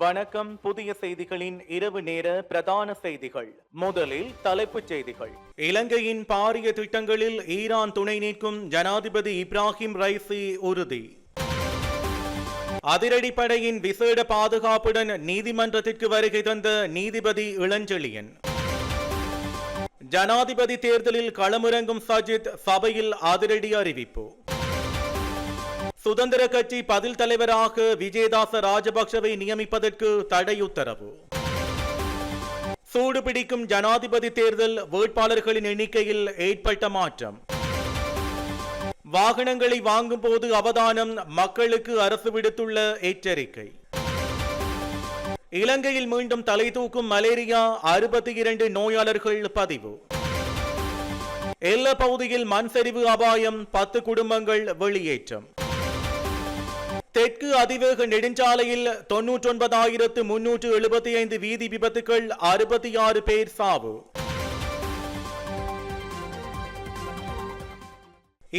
வணக்கம். புதிய செய்திகளின் இரவு நேர பிரதான செய்திகள். முதலில் தலைப்புச் செய்திகள். இலங்கையின் பாரிய திட்டங்களில் ஈரான் துணை நிற்கும் ஜனாதிபதி இப்ராஹிம் ரைசி உறுதி. அதிரடிப்படையின் விசேட பாதுகாப்புடன் நீதிமன்றத்திற்கு வருகை தந்த நீதிபதி இளஞ்செழியன். ஜனாதிபதி தேர்தலில் களமிறங்கும் சஜித் சபையில் அதிரடி அறிவிப்பு. சுதந்திர கட்சி பதில் தலைவராக விஜயதாச ராஜபக்சவை நியமிப்பதற்கு தடை உத்தரவு சூடு பிடிக்கும் ஜனாதிபதி தேர்தல் வேட்பாளர்களின் எண்ணிக்கையில் ஏற்பட்ட மாற்றம். வாகனங்களை வாங்கும் போது அவதானம் மக்களுக்கு அரசு விடுத்துள்ள எச்சரிக்கை. இலங்கையில் மீண்டும் தலை தூக்கும் மலேரியா அறுபத்தி இரண்டு நோயாளர்கள் பதிவு. எல்ல பகுதியில் மண் சரிவு அபாயம் பத்து குடும்பங்கள் வெளியேற்றம். தெற்கு அதிவேக நெடுஞ்சாலையில் தொன்னூற்றி ஒன்பதாயிரத்து முன்னூற்று எழுபத்தி ஐந்து வீதி விபத்துகள் அறுபத்தி ஆறு பேர் சாவு.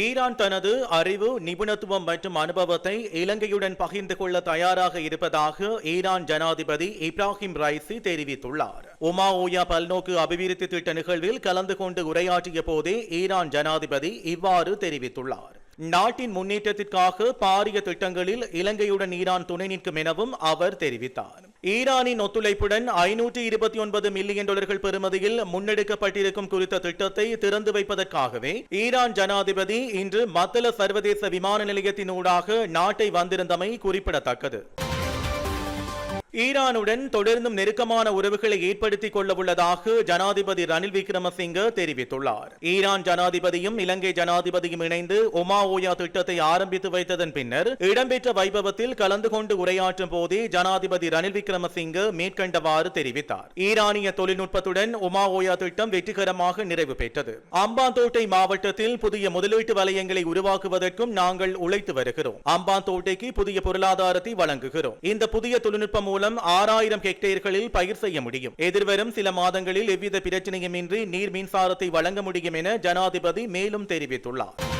ஈரான் தனது அறிவு நிபுணத்துவம் மற்றும் அனுபவத்தை இலங்கையுடன் பகிர்ந்து கொள்ள தயாராக இருப்பதாக ஈரான் ஜனாதிபதி இப்ராஹிம் ரைசி தெரிவித்துள்ளார். உமா ஓயா பல்நோக்கு அபிவிருத்தி திட்ட நிகழ்வில் கலந்து கொண்டு உரையாற்றிய போதே ஈரான் ஜனாதிபதி இவ்வாறு தெரிவித்துள்ளார். நாட்டின் முன்னேற்றத்திற்காக பாரிய திட்டங்களில் இலங்கையுடன் ஈரான் துணை நிற்கும் எனவும் அவர் தெரிவித்தார். ஈரானின் ஒத்துழைப்புடன் ஐநூற்றி இருபத்தி ஒன்பது மில்லியன் டாலர்கள் பெறுமதியில் முன்னெடுக்கப்பட்டிருக்கும் குறித்த திட்டத்தை திறந்து வைப்பதற்காகவே ஈரான் ஜனாதிபதி இன்று மத்தள சர்வதேச விமான நிலையத்தினூடாக நாட்டை வந்திருந்தமை குறிப்பிடத்தக்கது. ஈரானுடன் தொடர்ந்தும் நெருக்கமான உறவுகளை ஏற்படுத்திக் கொள்ள உள்ளதாக ஜனாதிபதி ரணில் விக்ரமசிங்க தெரிவித்துள்ளார். ஈரான் ஜனாதிபதியும் இலங்கை ஜனாதிபதியும் இணைந்து ஒமா ஓயா திட்டத்தை ஆரம்பித்து வைத்ததன் பின்னர் இடம்பெற்ற வைபவத்தில் கலந்து கொண்டு உரையாற்றும் போதே ஜனாதிபதி ரணில் விக்ரமசிங்க மேற்கண்டவாறு தெரிவித்தார். ஈரானிய தொழில்நுட்பத்துடன் ஒமா ஓயா திட்டம் வெற்றிகரமாக நிறைவு பெற்றது. அம்பாந்தோட்டை மாவட்டத்தில் புதிய முதலீட்டு வலயங்களை உருவாக்குவதற்கும் நாங்கள் உழைத்து வருகிறோம். அம்பாந்தோட்டைக்கு புதிய பொருளாதாரத்தை வழங்குகிறோம். இந்த புதிய தொழில்நுட்பம் மூலம் ஆறாயிரம் ஹெக்டேர்களில் பயிர் செய்ய முடியும். எதிர்வரும் சில மாதங்களில் எவ்வித பிரச்சனையுமின்றி நீர் மின்சாரத்தை வழங்க முடியும் என ஜனாதிபதி மேலும் தெரிவித்துள்ளார்.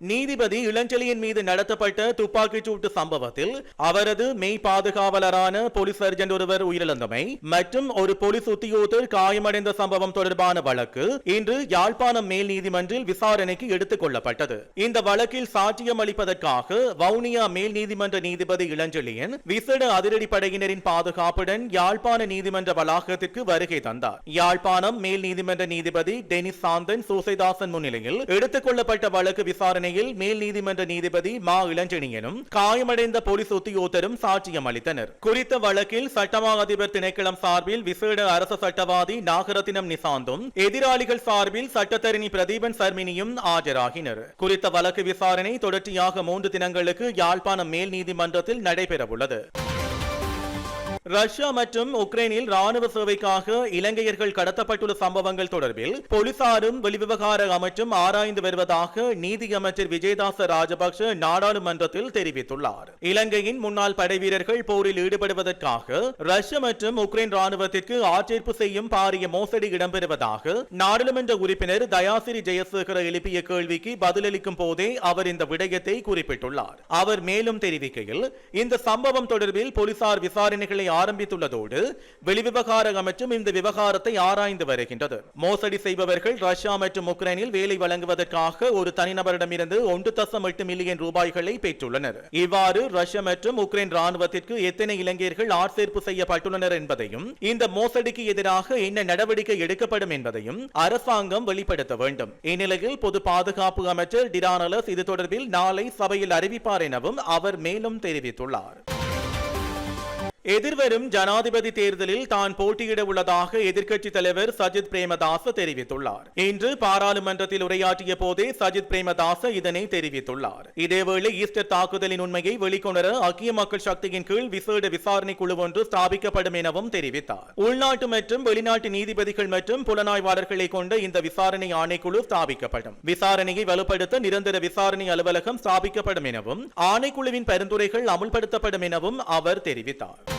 நீதிபதி இளஞ்செலியின் மீது நடத்தப்பட்ட துப்பாக்கிச் சூட்டு சம்பவத்தில் அவரது மெய் பாதுகாவலரான போலீஸ் சர்ஜன் ஒருவர் உயிரிழந்தமை மற்றும் ஒரு போலீஸ் உத்தியோகத்தர் காயமடைந்த சம்பவம் தொடர்பான வழக்கு இன்று யாழ்ப்பாணம் மேல் நீதிமன்றில் விசாரணைக்கு எடுத்துக் கொள்ளப்பட்டது. இந்த வழக்கில் சாட்சியம் அளிப்பதற்காக வவுனியா மேல் நீதிமன்ற நீதிபதி இளஞ்செழியன் விசேட அதிரடிப்படையினரின் பாதுகாப்புடன் யாழ்ப்பாண நீதிமன்ற வளாகத்திற்கு வருகை தந்தார். யாழ்ப்பாணம் மேல் நீதிமன்ற நீதிபதி டெனிஸ் சாந்தன் சூசைதாசன் முன்னிலையில் எடுத்துக் கொள்ளப்பட்ட வழக்கு விசாரணை விசாரணையில் மேல் நீதிமன்ற நீதிபதி மா இளஞ்செணியனும் காயமடைந்த போலீஸ் உத்தியோகத்தரும் சாட்சியம் அளித்தனர். குறித்த வழக்கில் சட்டமா அதிபர் திணைக்களம் சார்பில் விசேட அரச சட்டவாதி நாகரத்தினம் நிசாந்தும் எதிராளிகள் சார்பில் சட்டத்தரணி பிரதீபன் சர்மினியும் ஆஜராகினர். குறித்த வழக்கு விசாரணை தொடர்ச்சியாக மூன்று தினங்களுக்கு யாழ்ப்பாணம் மேல் நீதிமன்றத்தில் நடைபெறவுள்ளது. ரஷ்யா மற்றும் உக்ரைனில் ராணுவ சேவைக்காக இலங்கையர்கள் கடத்தப்பட்டுள்ள சம்பவங்கள் தொடர்பில் போலீசாரும் வெளிவிவகார அமைச்சும் ஆராய்ந்து வருவதாக நீதி அமைச்சர் விஜயதாச ராஜபக்ஷ நாடாளுமன்றத்தில் தெரிவித்துள்ளார். இலங்கையின் முன்னாள் படைவீரர்கள் போரில் ஈடுபடுவதற்காக ரஷ்யா மற்றும் உக்ரைன் ராணுவத்திற்கு ஆட்சேர்ப்பு செய்யும் பாரிய மோசடி இடம்பெறுவதாக நாடாளுமன்ற உறுப்பினர் தயாசிரி ஜெயசேகர எழுப்பிய கேள்விக்கு பதிலளிக்கும் போதே அவர் இந்த விடயத்தை குறிப்பிட்டுள்ளார். அவர் மேலும் தெரிவிக்கையில் இந்த சம்பவம் தொடர்பில் போலீசார் விசாரணைகளை ஆரம்பித்துள்ளதோடு வெளிவிவகார அமைச்சும் இந்த விவகாரத்தை ஆராய்ந்து வருகின்றது. மோசடி செய்பவர்கள் ரஷ்யா மற்றும் உக்ரைனில் வேலை வழங்குவதற்காக ஒரு தனிநபரிடமிருந்து ஒன்று தசம் எட்டு மில்லியன் ரூபாய்களை பெற்றுள்ளனர். இவ்வாறு ரஷ்யா மற்றும் உக்ரைன் ராணுவத்திற்கு எத்தனை இளைஞர்கள் ஆட்சேர்ப்பு செய்யப்பட்டுள்ளனர் என்பதையும் இந்த மோசடிக்கு எதிராக என்ன நடவடிக்கை எடுக்கப்படும் என்பதையும் அரசாங்கம் வெளிப்படுத்த வேண்டும். இந்நிலையில் பொது பாதுகாப்பு அமைச்சர் டிரானலஸ் இது தொடர்பில் நாளை சபையில் அறிவிப்பார் எனவும் அவர் மேலும் தெரிவித்துள்ளார். எதிர்வரும் ஜனாதிபதி தேர்தலில் தான் போட்டியிட உள்ளதாக எதிர்க்கட்சித் தலைவர் சஜித் பிரேமதாச தெரிவித்துள்ளார். இன்று பாராளுமன்றத்தில் உரையாற்றிய போதே சஜித் பிரேமதாச இதனை தெரிவித்துள்ளார். இதேவேளை ஈஸ்டர் தாக்குதலின் உண்மையை வெளிக்கொணர அக்கிய மக்கள் சக்தியின் கீழ் விசேட விசாரணை குழு ஒன்று ஸ்தாபிக்கப்படும் எனவும் தெரிவித்தார். உள்நாட்டு மற்றும் வெளிநாட்டு நீதிபதிகள் மற்றும் புலனாய்வாளர்களை கொண்ட இந்த விசாரணை ஆணைக்குழு ஸ்தாபிக்கப்படும். விசாரணையை வலுப்படுத்த நிரந்தர விசாரணை அலுவலகம் ஸ்தாபிக்கப்படும் எனவும் ஆணைக்குழுவின் பரிந்துரைகள் அமுல்படுத்தப்படும் எனவும் அவர் தெரிவித்தார்.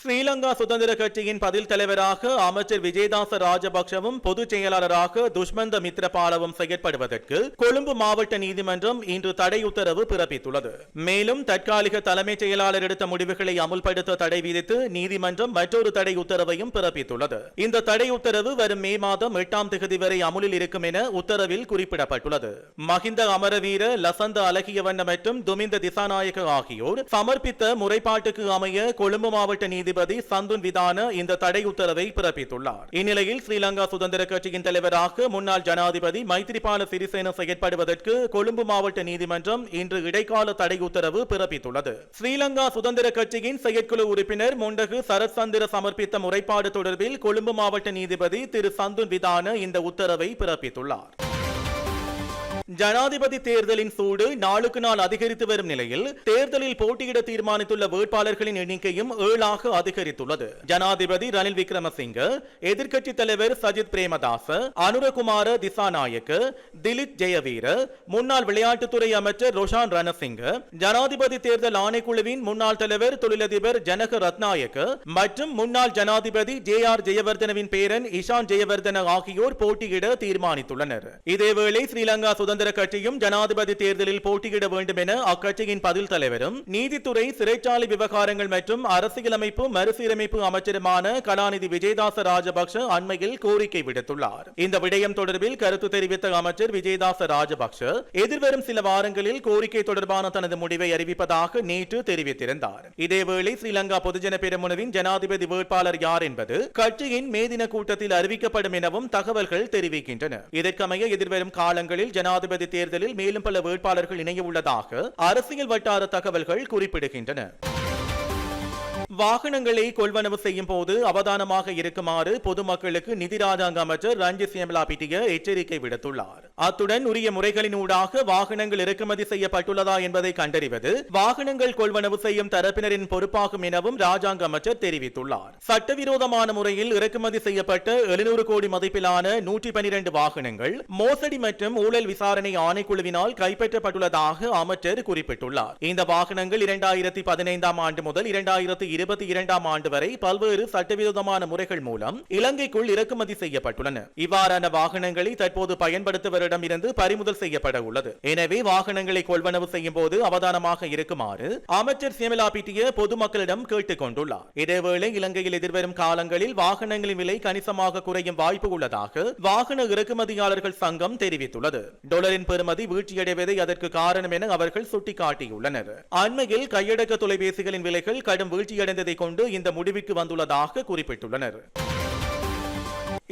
ஸ்ரீலங்கா சுதந்திர கட்சியின் பதில் தலைவராக அமைச்சர் விஜயதாச ராஜபக்சவும் பொதுச் செயலாளராக துஷ்மந்த மித்ரபாலவும் செயற்படுவதற்கு கொழும்பு மாவட்ட நீதிமன்றம் இன்று தடை உத்தரவு பிறப்பித்துள்ளது. மேலும் தற்காலிக தலைமைச் செயலாளர் எடுத்த முடிவுகளை அமுல்படுத்த தடை விதித்து நீதிமன்றம் மற்றொரு தடை உத்தரவையும் பிறப்பித்துள்ளது. இந்த தடை உத்தரவு வரும் மே மாதம் எட்டாம் தேதி வரை அமுலில் இருக்கும் என உத்தரவில் குறிப்பிடப்பட்டுள்ளது. மஹிந்த அமரவீர லசந்த அழகியவண்ண மற்றும் துமிந்த திசாநாயக ஆகியோர் சமர்ப்பித்த முறைப்பாட்டுக்கு அமைய கொழும்பு மாவட்ட நீதி நீதிபதி சந்துன் விதான இந்த தடை உத்தரவை பிறப்பித்துள்ளார். இந்நிலையில் ஸ்ரீலங்கா சுதந்திர கட்சியின் தலைவராக முன்னாள் ஜனாதிபதி மைத்திரிபால சிறிசேன செயற்படுவதற்கு கொழும்பு மாவட்ட நீதிமன்றம் இன்று இடைக்கால தடை உத்தரவு பிறப்பித்துள்ளது. ஸ்ரீலங்கா சுதந்திர கட்சியின் செயற்குழு உறுப்பினர் முண்டகு சரத்சந்திர சமர்ப்பித்த முறைப்பாடு தொடர்பில் கொழும்பு மாவட்ட நீதிபதி திரு சந்துன் விதான இந்த உத்தரவை பிறப்பித்துள்ளார். ஜனாதிபதி தேர்தலின் சூடு நாளுக்கு நாள் அதிகரித்து வரும் நிலையில் தேர்தலில் போட்டியிட தீர்மானித்துள்ள வேட்பாளர்களின் எண்ணிக்கையும் ஏழாக அதிகரித்துள்ளது. ஜனாதிபதி ரணில் விக்ரமசிங்க எதிர்க்கட்சித் தலைவர் சஜித் பிரேமதாச அனுரகுமார திசாநாயக்க திலித் ஜெயவீர முன்னாள் விளையாட்டுத்துறை அமைச்சர் ரோஷான் ரணசிங்க ஜனாதிபதி தேர்தல் ஆணைக்குழுவின் முன்னாள் தலைவர் தொழிலதிபர் ஜனக ரத்நாயக்க மற்றும் முன்னாள் ஜனாதிபதி ஜே ஆர் ஜெயவர்தனவின் பேரன் இஷான் ஜெயவர்தன ஆகியோர் போட்டியிட தீர்மானித்துள்ளனர். இதேவேளை ஸ்ரீலங்கா சுதந்திர கட்சியும் ஜனாதிபதி தேர்தலில் போட்டியிட வேண்டும் என அக்கட்சியின் பதில் தலைவரும் நீதித்துறை சிறைச்சாலை விவகாரங்கள் மற்றும் அரசியலமைப்பு மறுசீரமைப்பு அமைச்சருமான கலாநிதி விஜயதாச ராஜபக்ஷ அண்மையில் கோரிக்கை விடுத்துள்ளார். இந்த விடயம் தொடர்பில் கருத்து தெரிவித்த அமைச்சர் விஜயதாச ராஜபக்ஷ எதிர்வரும் சில வாரங்களில் கோரிக்கை தொடர்பான தனது முடிவை அறிவிப்பதாக நேற்று தெரிவித்திருந்தார். இதேவேளை ஸ்ரீலங்கா பொதுஜன பெருமுனவின் ஜனாதிபதி வேட்பாளர் யார் என்பது கட்சியின் மேதின கூட்டத்தில் அறிவிக்கப்படும் எனவும் தகவல்கள் தெரிவிக்கின்றன. இதற்கமைய எதிர்வரும் காலங்களில் ஜனாதிபதி தேர்தலில் மேலும் பல வேட்பாளர்கள் இணைய உள்ளதாக அரசியல் வட்டார தகவல்கள் குறிப்பிடுகின்றன. வாகனங்களை கொள்வனவு செய்யும் போது அவதானமாக இருக்குமாறு பொதுமக்களுக்கு நிதி ராஜாங்க அமைச்சர் ரஞ்சித் சியமலா பிட்டிய எச்சரிக்கை விடுத்துள்ளார். அத்துடன் உரிய முறைகளினூடாக வாகனங்கள் இறக்குமதி செய்யப்பட்டுள்ளதா என்பதை கண்டறிவது வாகனங்கள் கொள்வனவு செய்யும் தரப்பினரின் பொறுப்பாகும் எனவும் ராஜாங்க அமைச்சர் தெரிவித்துள்ளார். சட்டவிரோதமான முறையில் இறக்குமதி செய்யப்பட்ட எழுநூறு கோடி மதிப்பிலான நூற்றி பனிரெண்டு வாகனங்கள் மோசடி மற்றும் ஊழல் விசாரணை ஆணைக்குழுவினால் கைப்பற்றப்பட்டுள்ளதாக அமைச்சர் குறிப்பிட்டுள்ளார். இந்த வாகனங்கள் இரண்டாயிரத்தி பதினைந்தாம் ஆண்டு முதல் இரண்டாயிரத்தி இருபத்தி இரண்டாம் ஆண்டு வரை பல்வேறு சட்டவிரோதமான முறைகள் மூலம் இலங்கைக்குள் இறக்குமதி செய்யப்பட்டுள்ளன. இவ்வாறான வாகனங்களை தற்போது பயன்படுத்துவரிடம் இருந்து பறிமுதல் செய்யப்பட உள்ளது. எனவே வாகனங்களை கொள்வனவு செய்யும் போது அவதானமாக இருக்குமாறு அமைச்சர் சியமலா பிட்டிய பொதுமக்களிடம் கேட்டுக் கொண்டுள்ளார். இதேவேளை இலங்கையில் எதிர்வரும் காலங்களில் வாகனங்களின் விலை கணிசமாக குறையும் வாய்ப்பு உள்ளதாக வாகன இறக்குமதியாளர்கள் சங்கம் தெரிவித்துள்ளது. டொலரின் பெறுமதி வீழ்ச்சியடைவதை அதற்கு காரணம் என அவர்கள் சுட்டிக்காட்டியுள்ளனர். அண்மையில் கையடக்க தொலைபேசிகளின் விலைகள் கடும் வீழ்ச்சியடை வீழ்ச்சியடைந்ததை கொண்டு இந்த முடிவுக்கு வந்துள்ளதாக குறிப்பிட்டுள்ளனர்.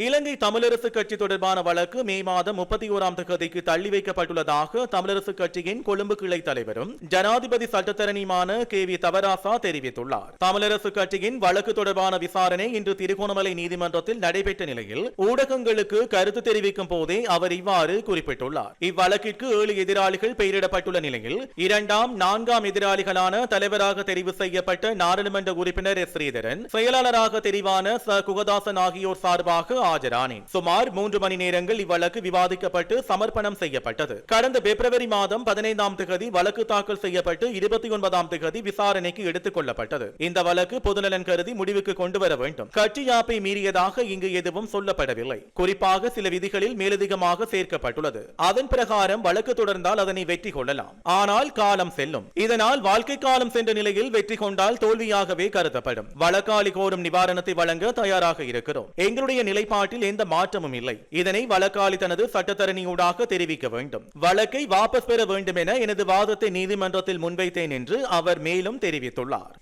இலங்கை தமிழரசு கட்சி தொடர்பான வழக்கு மே மாதம் முப்பத்தி ஓராம் தேதிக்கு தள்ளி வைக்கப்பட்டுள்ளதாக தமிழரசு கட்சியின் கொழும்பு கிளை தலைவரும் ஜனாதிபதி சட்டத்தரணியுமான கே வி தவராசா தெரிவித்துள்ளார். தமிழரசு கட்சியின் வழக்கு தொடர்பான விசாரணை இன்று திருகோணமலை நீதிமன்றத்தில் நடைபெற்ற நிலையில் ஊடகங்களுக்கு கருத்து தெரிவிக்கும் போதே அவர் இவ்வாறு குறிப்பிட்டுள்ளார். இவ்வழக்கிற்கு ஏழு எதிராளிகள் பெயரிடப்பட்டுள்ள நிலையில் இரண்டாம் நான்காம் எதிராளிகளான தலைவராக தெரிவு செய்யப்பட்ட நாடாளுமன்ற உறுப்பினர் எஸ். ஸ்ரீதரன் செயலாளராக தெரிவான ச. குகதாசன் ஆகியோர் சார்பாக ஆஜரானேன் சுமார் மூன்று மணி நேரங்கள் இவ்வழக்கு விவாதிக்கப்பட்டு சமர்ப்பணம் செய்யப்பட்டது. கடந்த பிப்ரவரி மாதம் பதினைந்தாம் திகதி வழக்கு தாக்கல் செய்யப்பட்டு இருபத்தி ஒன்பதாம் திகதி விசாரணைக்கு எடுத்துக் கொள்ளப்பட்டது. இந்த வழக்கு பொதுநலன் கருதி முடிவுக்கு கொண்டு வர வேண்டும். கட்சி யாப்பை மீறியதாக இங்கு எதுவும் சொல்லப்படவில்லை. குறிப்பாக சில விதிகளில் மேலதிகமாக சேர்க்கப்பட்டுள்ளது. அதன் பிரகாரம் வழக்கு தொடர்ந்தால் அதனை வெற்றி கொள்ளலாம். ஆனால் காலம் செல்லும். இதனால் வாழ்க்கை காலம் சென்ற நிலையில் வெற்றி கொண்டால் தோல்வியாகவே கருதப்படும். வழக்காளி கோரும் நிவாரணத்தை வழங்க தயாராக இருக்கிறோம். எங்களுடைய நிலைப்பாட்டில் எந்த மாற்றமும் இல்லை. இதனை வழக்காளி தனது சட்டத்தரணியூடாக தெரிவிக்க வேண்டும். வழக்கை வாபஸ் பெற வேண்டும் என எனது வாதத்தை நீதிமன்றத்தில் முன்வைத்தேன் என்று அவர் மேலும் தெரிவித்துள்ளார்.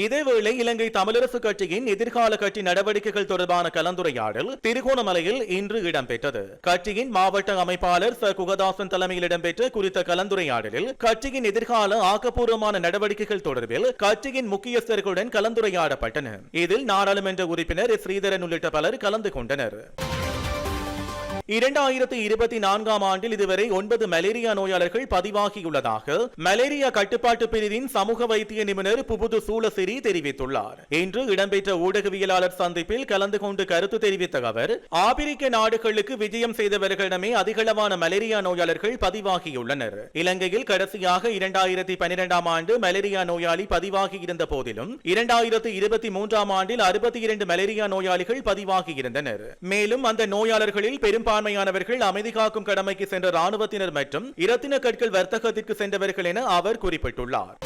இதேவேளை இலங்கை தமிழரசு கட்சியின் எதிர்கால கட்சி நடவடிக்கைகள் தொடர்பான கலந்துரையாடல் திருகோணமலையில் இன்று இடம்பெற்றது. கட்சியின் மாவட்ட அமைப்பாளர் ச. குகதாசன் தலைமையில் இடம்பெற்ற குறித்த கலந்துரையாடலில் கட்சியின் எதிர்கால ஆக்கப்பூர்வமான நடவடிக்கைகள் தொடர்பில் கட்சியின் முக்கியஸ்தர்களுடன் கலந்துரையாடப்பட்டன. இதில் நாடாளுமன்ற உறுப்பினர் ஸ்ரீதரன் உள்ளிட்ட பலர் கலந்து கொண்டனர். இரண்டாயிரத்தி இருபத்தி நான்காம் ஆண்டில் இதுவரை ஒன்பது மலேரியா நோயாளர்கள் பதிவாகியுள்ளதாக மலேரியா கட்டுப்பாட்டு பிரிவின் சமூக வைத்திய நிபுணர் புபுது சூலசிரி தெரிவித்துள்ளார். இன்று இடம்பெற்ற ஊடகவியலாளர் சந்திப்பில் கலந்து கொண்டு கருத்து தெரிவித்த அவர் ஆப்பிரிக்க நாடுகளுக்கு விஜயம் செய்தவர்களிடமே அதிகளவான மலேரியா நோயாளர்கள் பதிவாகியுள்ளனர். இலங்கையில் கடைசியாக இரண்டாயிரத்தி பனிரெண்டாம் ஆண்டு மலேரியா நோயாளி பதிவாகி இருந்த போதிலும் இரண்டாயிரத்தி இருபத்தி மூன்றாம் ஆண்டில் அறுபத்தி இரண்டு மலேரியா நோயாளிகள் பதிவாகியிருந்தனர். மேலும் அந்த நோயாளர்களில் பெரும்பாலும் பெரும்பான்மையானவர்கள் அமைதி காக்கும் கடமைக்கு சென்ற ராணுவத்தினர் மற்றும் இரத்தின கற்கள் வர்த்தகத்திற்கு சென்றவர்கள் என அவர் குறிப்பிட்டுள்ளார்.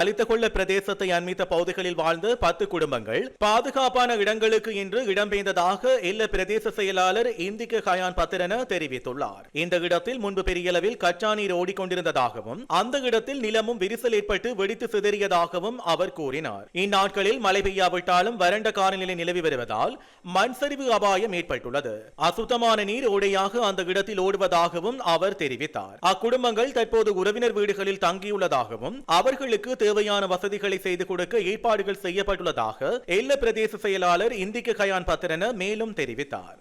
அளித்தகொள்ள பிரதேசத்தை அண்மித்த பகுதிகளில் வாழ்ந்த பத்து குடும்பங்கள் பாதுகாப்பான இடங்களுக்கு இன்று இடம்பெயர்ந்ததாக எல்ல பிரதேச செயலாளர் இந்திக கயான் பத்திரன தெரிவித்துள்ளார். இந்த இடத்தில் முன்பு பெரிய அளவில் கச்சா நீர் ஓடிக்கொண்டிருந்ததாகவும் அந்த இடத்தில் நிலமும் விரிசல் ஏற்பட்டு வெடித்து சிதறியதாகவும் அவர் கூறினார். இந்நாட்களில் மழை பெய்யாவிட்டாலும் வறண்ட காலநிலை நிலவி வருவதால் மண் சரிவு அபாயம் ஏற்பட்டுள்ளது. அசுத்தமான நீர் ஓடையாக அந்த இடத்தில் ஓடுவதாகவும் அவர் தெரிவித்தார். அக்குடும்பங்கள் தற்போது உறவினர் வீடுகளில் தங்கியுள்ளதாகவும் அவர்களுக்கு தேவையான வசதிகளை செய்து கொடுக்க ஏற்பாடுகள் செய்யப்பட்டுள்ளதாக எல்ல பிரதேச செயலாளர் இந்திக்கு கயான் பத்திரன மேலும் தெரிவித்தார்.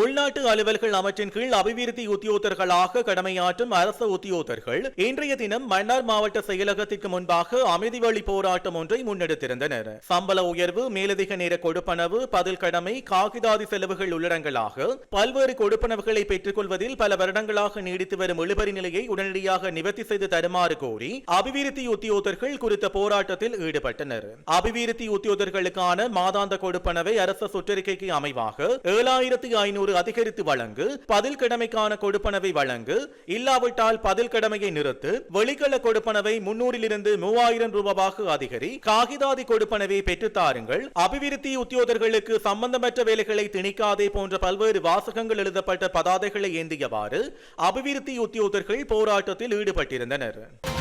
உள்நாட்டு அலுவல்கள் அமைச்சின் கீழ் அபிவிருத்தி உத்தியோகர்களாக கடமையாற்றும் அரச உத்தியோகர்கள் இன்றைய தினம் மன்னார் மாவட்ட செயலகத்திற்கு முன்பாக அமைதி வழி போராட்டம் ஒன்றை முன்னெடுத்திருந்தனர். சம்பள உயர்வு மேலதிக நேர கொடுப்பனவு பதில் கடமை காகிதாதி செலவுகள் உள்ளடங்கலாக பல்வேறு கொடுப்பனவுகளை பெற்றுக் கொள்வதில் பல வருடங்களாக நீடித்து வரும் இழுபறி நிலையை உடனடியாக நிவர்த்தி செய்து தருமாறு கோரி அபிவிருத்தி உத்தியோகர்கள் குறித்த போராட்டத்தில் ஈடுபட்டனர். அபிவிருத்தி உத்தியோகர்களுக்கான மாதாந்த கொடுப்பனவை அரச சுற்றறிக்கைக்கு அமைவாக ஏழாயிரத்தி ஐநூறு அதிகரித்து வழங்கு பதில் கடமைக்கான கொடுப்பனவை வழங்கு இல்லாவிட்டால் பதில் கடமையை நிறுத்து வெளிக்கள கொடுப்பனவை முன்னூறிலிருந்து மூவாயிரம் ரூபாவாக அதிகரி காகிதாதி கொடுப்பனவை பெற்றுத்தாருங்கள் அபிவிருத்தி உத்தியோகர்களுக்கு சம்பந்தமற்ற வேலைகளை திணிக்காதே போன்ற பல்வேறு வாசகங்கள் எழுதப்பட்ட பதாதைகளை ஏந்தியவாறு அபிவிருத்தி உத்தியோகர்கள் போராட்டத்தில் ஈடுபட்டிருந்தனர்.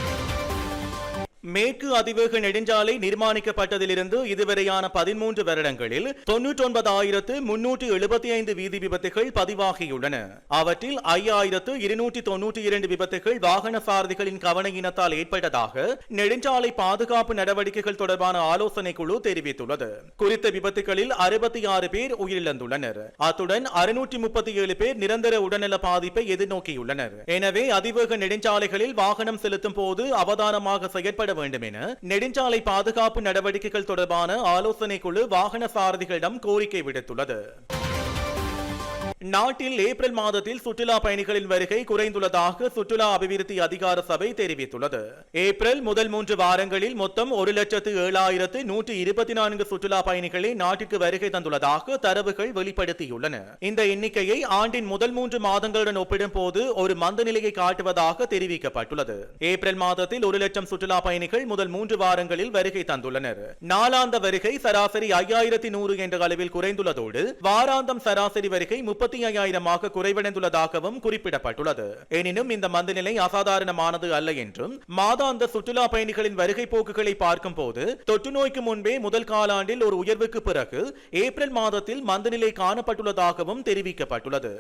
மேற்கு அதிவேக நெடுஞ்சாலை நிர்மாணிக்கப்பட்டதிலிருந்து இதுவரையான பதிமூன்று வருடங்களில் தொன்னூற்றி ஒன்பதாயிரத்து முன்னூற்று எழுபத்தி ஐந்து வீதி விபத்துகள் பதிவாகியுள்ளன. அவற்றில் ஐயாயிரத்து இருநூற்றி தொன்னூற்றி இரண்டு விபத்துகள் வாகன சாரதிகளின் கவனையினத்தால் ஏற்பட்டதாக நெடுஞ்சாலை பாதுகாப்பு நடவடிக்கைகள் தொடர்பான ஆலோசனை குழு தெரிவித்துள்ளது. குறித்த விபத்துகளில் அறுபத்தி ஆறு பேர் உயிரிழந்துள்ளனர். அத்துடன் அறுநூற்றி முப்பத்தி ஏழு பேர் நிரந்தர உடல்நல பாதிப்பை எதிர்நோக்கியுள்ளனர். எனவே அதிவேக நெடுஞ்சாலைகளில் வாகனம் செலுத்தும் போது அவதானமாக செயற்பட வேண்டும் என நெடுஞ்சாலை பாதுகாப்பு நடவடிக்கைகள் தொடர்பான ஆலோசனை குழு வாகன சாரதிகளிடம் கோரிக்கை விடுத்துள்ளது. நாட்டில் ஏப்ரல் மாதத்தில் சுற்றுலா பயணிகளின் வருகை குறைந்துள்ளதாக சுற்றுலா அபிவிருத்தி அதிகார சபை தெரிவித்துள்ளது. ஏப்ரல் முதல் மூன்று வாரங்களில் மொத்தம் ஒரு லட்சத்து ஏழாயிரத்து நூற்று இருபத்தி நான்கு சுற்றுலா பயணிகளே நாட்டிற்கு வருகை தந்துள்ளதாக தரவுகள் வெளிப்படுத்தியுள்ளன. இந்த எண்ணிக்கையை ஆண்டின் முதல் மூன்று மாதங்களுடன் ஒப்பிடும் போது ஒரு மந்த நிலையை காட்டுவதாக தெரிவிக்கப்பட்டுள்ளது. ஏப்ரல் மாதத்தில் ஒரு லட்சம் சுற்றுலா பயணிகள் முதல் மூன்று வாரங்களில் வருகை தந்துள்ளனர். நாளாந்த வருகை சராசரி ஐயாயிரத்தி நூறு என்ற அளவில் குறைந்துள்ளதோடு வாராந்தம் சராசரி வருகை முப்பத்தி ஐயாயிரமாக குறைவடைந்துள்ளதாகவும் குறிப்பிடப்பட்டுள்ளது. எனினும் இந்த மந்தநிலை அசாதாரணமானது அல்ல என்றும் மாதாந்த சுற்றுலா பயணிகளின் வருகை போக்குகளை பார்க்கும் போது தொற்று நோய்க்கு முன்பே முதல் காலாண்டில் ஒரு உயர்வுக்கு பிறகு ஏப்ரல் மாதத்தில் மந்தநிலை காணப்பட்டுள்ளதாகவும் தெரிவிக்கப்பட்டுள்ளது.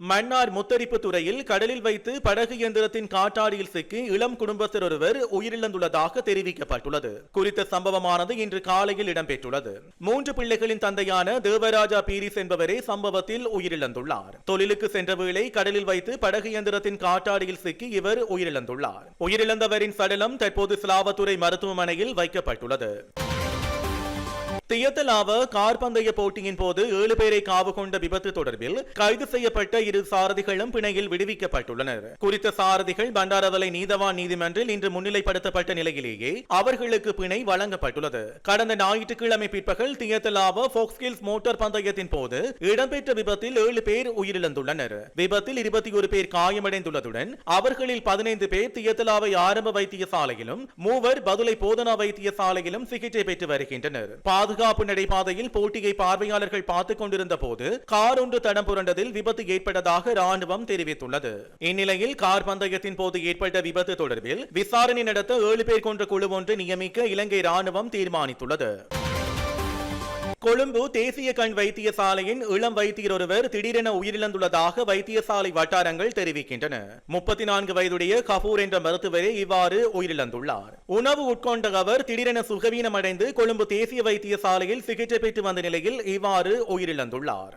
மன்னார் முத்தரிப்பு துறையில் கடலில் வைத்து படகு இயந்திரத்தின் காற்றாடியில் சிக்கி இளம் குடும்பஸ்தர் ஒருவர் உயிரிழந்துள்ளதாக தெரிவிக்கப்பட்டுள்ளது. குறித்த சம்பவமானது இன்று காலையில் இடம்பெற்றுள்ளது. மூன்று பிள்ளைகளின் தந்தையான தேவராஜா பீரிஸ் என்பவரே சம்பவத்தில் உயிரிழந்துள்ளார். தொழிலுக்கு சென்ற வேளை கடலில் வைத்து படகு இயந்திரத்தின் காற்றாடியில் சிக்கி இவர் உயிரிழந்துள்ளார். உயிரிழந்தவரின் சடலம் தற்போது சிலாவத்துறை மருத்துவமனையில் வைக்கப்பட்டுள்ளது. தியத்தலாவ கார் பந்தய போட்டியின் போது ஏழு பேரை காவு கொண்ட விபத்து தொடர்பில் கைது செய்யப்பட்ட இரு சாரதிகளும் பிணையில் விடுவிக்கப்பட்டுள்ளனர். குறித்த சாரதிகள் பண்டாரவலை நீதவான் நீதிமன்றில் இன்று முன்னிலைப்படுத்தப்பட்ட நிலையிலேயே அவர்களுக்கு பிணை வழங்கப்பட்டுள்ளது. கடந்த ஞாயிற்றுக்கிழமை பிற்பகல் தியத்தலாவ போக்ஸ்கில்ஸ் மோட்டார் பந்தயத்தின் போது இடம்பெற்ற விபத்தில் ஏழு பேர் உயிரிழந்துள்ளனர். விபத்தில் இருபத்தி ஒரு பேர் காயமடைந்துள்ளதுடன் அவர்களில் பதினைந்து பேர் தியத்தலாவை ஆரம்ப வைத்தியசாலையிலும் மூவர் பதுளை போதனா வைத்தியசாலையிலும் சிகிச்சை பெற்று வருகின்றனர். பாதுகாப்பு நடைபாதையில் போட்டியை பார்வையாளர்கள் பார்த்துக் கொண்டிருந்த போது கார் ஒன்று தடம் புரண்டதில் விபத்து ஏற்பட்டதாக ராணுவம் தெரிவித்துள்ளது. இந்நிலையில் கார் பந்தயத்தின் போது ஏற்பட்ட விபத்து தொடர்பில் விசாரணை நடத்த ஏழு பேர் கொண்ட குழு ஒன்று நியமிக்க இலங்கை ராணுவம் தீர்மானித்துள்ளது. கொழும்பு தேசிய கண் வைத்தியசாலையின் இளம் வைத்தியர் ஒருவர் திடீரென உயிரிழந்துள்ளதாக வைத்தியசாலை வட்டாரங்கள் தெரிவிக்கின்றன. முப்பத்தி நான்கு வயதுடைய கபூர் என்ற மருத்துவரே இவ்வாறு உயிரிழந்துள்ளார். உணவு உட்கொண்ட அவர் திடீரென சுகவீனமடைந்து கொழும்பு தேசிய வைத்தியசாலையில் சிகிச்சை பெற்று வந்த நிலையில் இவ்வாறு உயிரிழந்துள்ளார்.